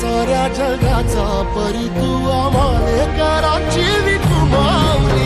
साऱ्या जगाचा परी तू आम्हाला कराची विठू माऊली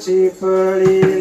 cheaply.